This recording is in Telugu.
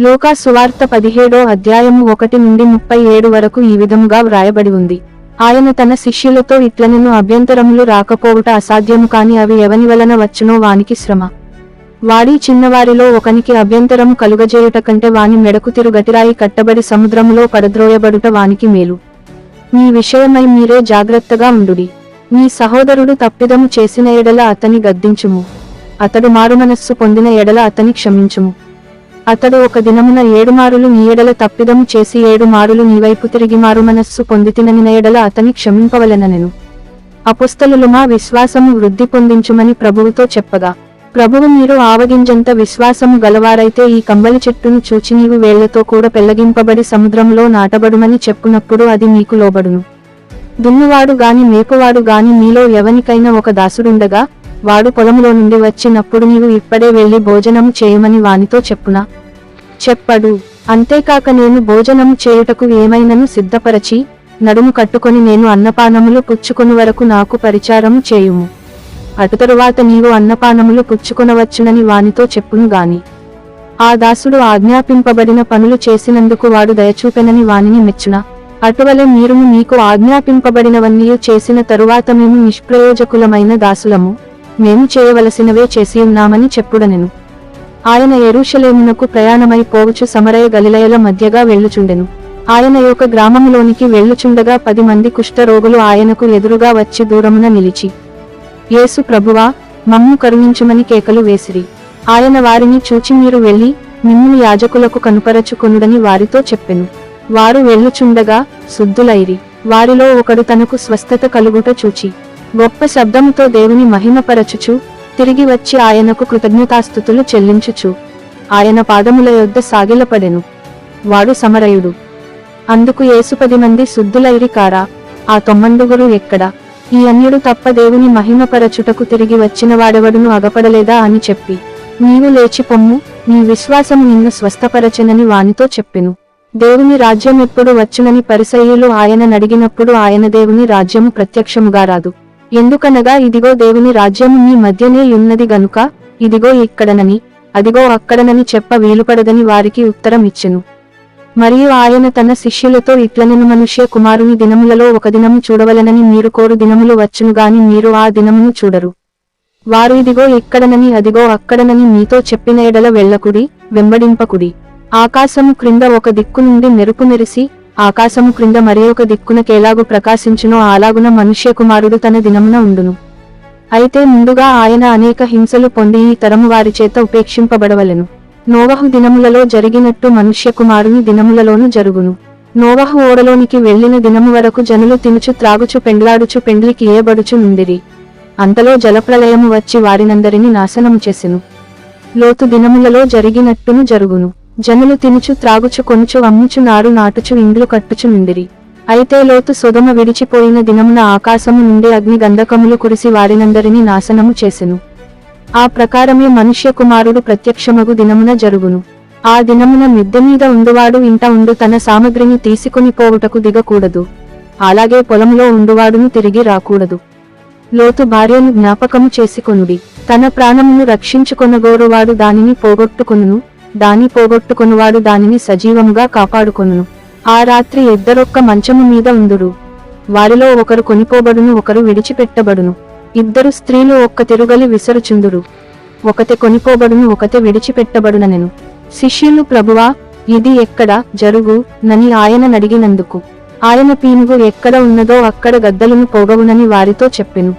లోకా సువార్త పదిహేడో అధ్యాయము ఒకటి నుండి ముప్పై ఏడు వరకు ఈ విధముగా వ్రాయబడి ఉంది. ఆయన తన శిష్యులతో ఇట్లనెను అభ్యంతరములు రాకపోవుట అసాధ్యము కాని అవి ఎవని వలన వచ్చునో వానికి శ్రమ. వాడి చిన్నవారిలో ఒకనికి అభ్యంతరము కలుగజేయుట కంటే వాని మెడకు తిరుగతిరాయి కట్టబడి సముద్రములో పడద్రోయబడుట వానికి మేలు. మీ విషయమై మీరే జాగ్రత్తగా ఉండుడి. మీ సహోదరుడు తప్పిదము చేసిన ఎడల అతని గద్దించుము. అతడు మారుమనస్సు పొందిన ఎడల అతని క్షమించుము. అతడు ఒక దినమున ఏడుమారులు నీయడల తప్పిదము చేసి ఏడుమారులు నీవైపు తిరిగి మారుమనస్సు పొందితినని ఎడల అతని క్షమింపవలెనెను అపుస్తలులుమా విశ్వాసము వృద్ధి పొందించుమని ప్రభువుతో చెప్పగా ప్రభువు మీరు ఆవగింజంత విశ్వాసము గలవారైతే ఈ కంబలి చెట్టును చూచి నీవు వేళ్ళతో కూడా పెళ్ళగింపబడి సముద్రంలో నాటబడుమని చెప్పునప్పుడు అది మీకు లోబడును. దున్నువాడు గాని మేపువాడు గాని మీలో ఎవనికైనా ఒక దాసుడుండగా వాడు పొలంలో నుండి వచ్చినప్పుడు నీవు ఇప్పుడే వెళ్ళి భోజనము చేయమని వానితో చెప్పునా? చెప్పడు. అంతేకాక నేను భోజనము చేయుటకు ఏమైనను సిద్ధపరచి నడుము కట్టుకొని నేను అన్నపానములు పుచ్చుకొని వరకు నాకు పరిచారము చేయుము. అటు తరువాత నీవు అన్నపానములు పుచ్చుకొనవచ్చునని వానితో చెప్పును గాని. ఆ దాసుడు ఆజ్ఞాపింపబడిన పనులు చేసినందుకు వాడు దయచూపెనని వానిని మెచ్చున. అటువలే మీరును మీకు ఆజ్ఞాపింపబడినవన్నీ చేసిన తరువాత మేము నిష్ప్రయోజకులమైన దాసులము. మేము చేయవలసినవే చేసి ఉన్నామని చెప్పుడనెను. ఆయన ఎరుషలేమునకు ప్రయాణమై పోవుచు సమరయ గలిలయల మధ్యగా వెళ్ళుచుండెను. ఆయన యొక్క గ్రామములోనికి వెళ్ళుచుండగా పది మంది కుష్ఠరోగులు ఆయనకు ఎదురుగా వచ్చి దూరమున నిలిచి యేసు ప్రభువా మమ్ము కరుణించమని కేకలు వేసిరి. ఆయన వారిని చూచి మీరు వెళ్ళి మిమ్మును యాజకులకు కనుపరచుకొనుడని వారితో చెప్పెను. వారు వెళ్ళుచుండగా శుద్ధులైరి. వారిలో ఒకడు తనకు స్వస్థత కలుగుట చూచి గొప్ప శబ్దముతో దేవుని మహిమపరచుచు తిరిగి వచ్చి ఆయనకు కృతజ్ఞతాస్థుతులు చెల్లించుచు ఆయన పాదముల యొద్ద సాగిలపడెను. వాడు సమరయుడు. అందుకు యేసు పది మంది శుద్ధులైరి కారా ఆ తొమ్మండుగురు ఎక్కడ? ఈ అన్యుడు తప్ప దేవుని మహిమపరచుటకు తిరిగి వచ్చిన వాడెవడును అగపడలేదా అని చెప్పి నీవు లేచి పొమ్ము నీ విశ్వాసము నిన్ను స్వస్థపరచెనని వానితో చెప్పెను. దేవుని రాజ్యం ఎప్పుడు వచ్చునని పరిసయ్యులు ఆయన నడిగినప్పుడు ఆయన దేవుని రాజ్యము ప్రత్యక్షముగా రాదు. ఎందుకనగా ఇదిగో దేవుని రాజ్యము మీ మధ్యనే ఉన్నది గనుక ఇదిగో ఇక్కడనని అదిగో అక్కడనని చెప్ప వీలుపడదని వారికి ఉత్తరం ఇచ్చెను మరియు ఆయన తన శిష్యులతో ఇట్లనెను మనుష్య కుమారుని దినములలో ఒక దినము చూడవలనని మీరు కోరు దినములు వచ్చును గాని మీరు ఆ దినమును చూడరు. వారు ఇదిగో ఇక్కడనని అదిగో అక్కడనని మీతో చెప్పిన ఎడల వెళ్ళకుడి వెంబడింపకుడి. ఆకాశము క్రింద ఒక దిక్కు నుండి మెరుపు మెరిసి ఆకాశము క్రింద మరి ఒక దిక్కునకేలాగు ప్రకాశించునో అలాగున మనుష్య కుమారుడు తన దినమున ఉండును. అయితే ముందుగా ఆయన అనేక హింసలు పొంది ఈ తరము వారి చేత ఉపేక్షింపబడవలెను. నోవహు దినములలో జరిగినట్టు మనుష్య కుమారుని దినములలోను జరుగును. నోవహు ఓడలోనికి వెళ్ళిన దినము వరకు జనులు తినుచు త్రాగుచు పెండ్లాడుచు పెండ్లికి ఏయబడుచు నుండిరి. అంతలో జలప్రలయము వచ్చి వారినందరిని నాశనము చేసెను. లోతు దినములలో జరిగినట్టును జరుగును. జనులు తినుచు త్రాగుచు కొనుచు అమ్ముచు నారు నాటుచు ఇండ్లు కట్టుచు నుండిరి. అయితే లోతు సొదమ విడిచిపోయిన దినమున ఆకాశము నుండి అగ్ని గంధకములు కురిసి వారినందరినీ నాశనము చేసెను. ఆ ప్రకారమే మనుష్య కుమారుడు ప్రత్యక్షమగు దినమున జరుగును. ఆ దినమున మిద్దె మీద ఉండువాడు ఇంట ఉండు తన సామగ్రిని తీసుకుని పోవుటకు దిగకూడదు. అలాగే పొలంలో ఉండువాడును తిరిగి రాకూడదు. లోతు భార్యను జ్ఞాపకము చేసుకొనుడి. తన ప్రాణమును రక్షించుకొనగోరువాడు దానిని పోగొట్టుకును దాని పోగొట్టుకునివాడు దానిని సజీవముగా కాపాడుకొనును. ఆ రాత్రి ఇద్దరొక్క మంచము మీద ఉందురు వారిలో ఒకరు కొనిపోబడును ఒకరు విడిచిపెట్టబడును. ఇద్దరు స్త్రీలు ఒక్క తిరుగలి విసరుచుందురు ఒకతే కొనిపోబడును ఒకతే విడిచిపెట్టబడుననెను. శిష్యులు ప్రభువా ఇది ఎక్కడ? జరుగు నని ఆయన నడిగినందుకు. ఆయన పీనుగు ఎక్కడ ఉన్నదో అక్కడ గద్దలును పోగవునని వారితో చెప్పెను.